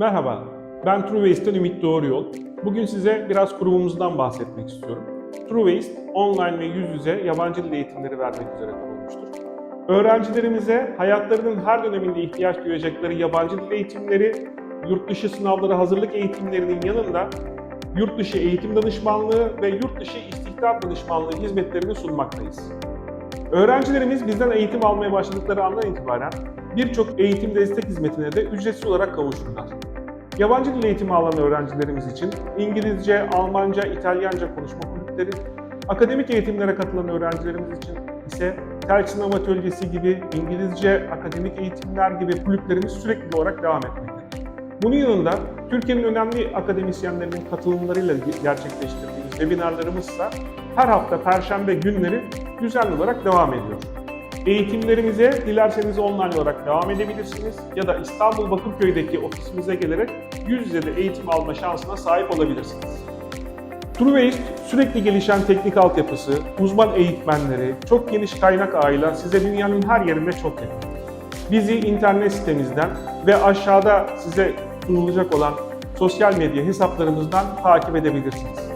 Merhaba, ben TrueWaste'den Ümit Doğruyol. Bugün size biraz kurumumuzdan bahsetmek istiyorum. TrueWaste, online ve yüz yüze yabancı dil eğitimleri vermek üzere kurulmuştur. Öğrencilerimize hayatlarının her döneminde ihtiyaç duyacakları yabancı dil eğitimleri, yurt dışı sınavlara hazırlık eğitimlerinin yanında yurt dışı eğitim danışmanlığı ve yurt dışı istihdam danışmanlığı hizmetlerini sunmaktayız. Öğrencilerimiz bizden eğitim almaya başladıkları andan itibaren birçok eğitim destek hizmetine de ücretsiz olarak kavuşurlar. Yabancı dil eğitimi alan öğrencilerimiz için İngilizce, Almanca, İtalyanca konuşma kulüpleri, akademik eğitimlere katılan öğrencilerimiz için ise tel sinema atölyesi gibi İngilizce akademik eğitimler gibi kulüplerimiz sürekli olarak devam etmektedir. Bunun yanında Türkiye'nin önemli akademisyenlerinin katılımlarıyla gerçekleştirdiğimiz webinarlarımızsa her hafta perşembe günleri düzenli olarak devam ediyor. Eğitimlerimize dilerseniz online olarak devam edebilirsiniz ya da İstanbul Bakırköy'deki ofisimize gelerek yüz yüze de eğitim alma şansına sahip olabilirsiniz. TrueWaste sürekli gelişen teknik altyapısı, uzman eğitmenleri, çok geniş kaynak ağıyla size dünyanın her yerinde çok yakın. Bizi internet sitemizden ve aşağıda size sunulacak olan sosyal medya hesaplarımızdan takip edebilirsiniz.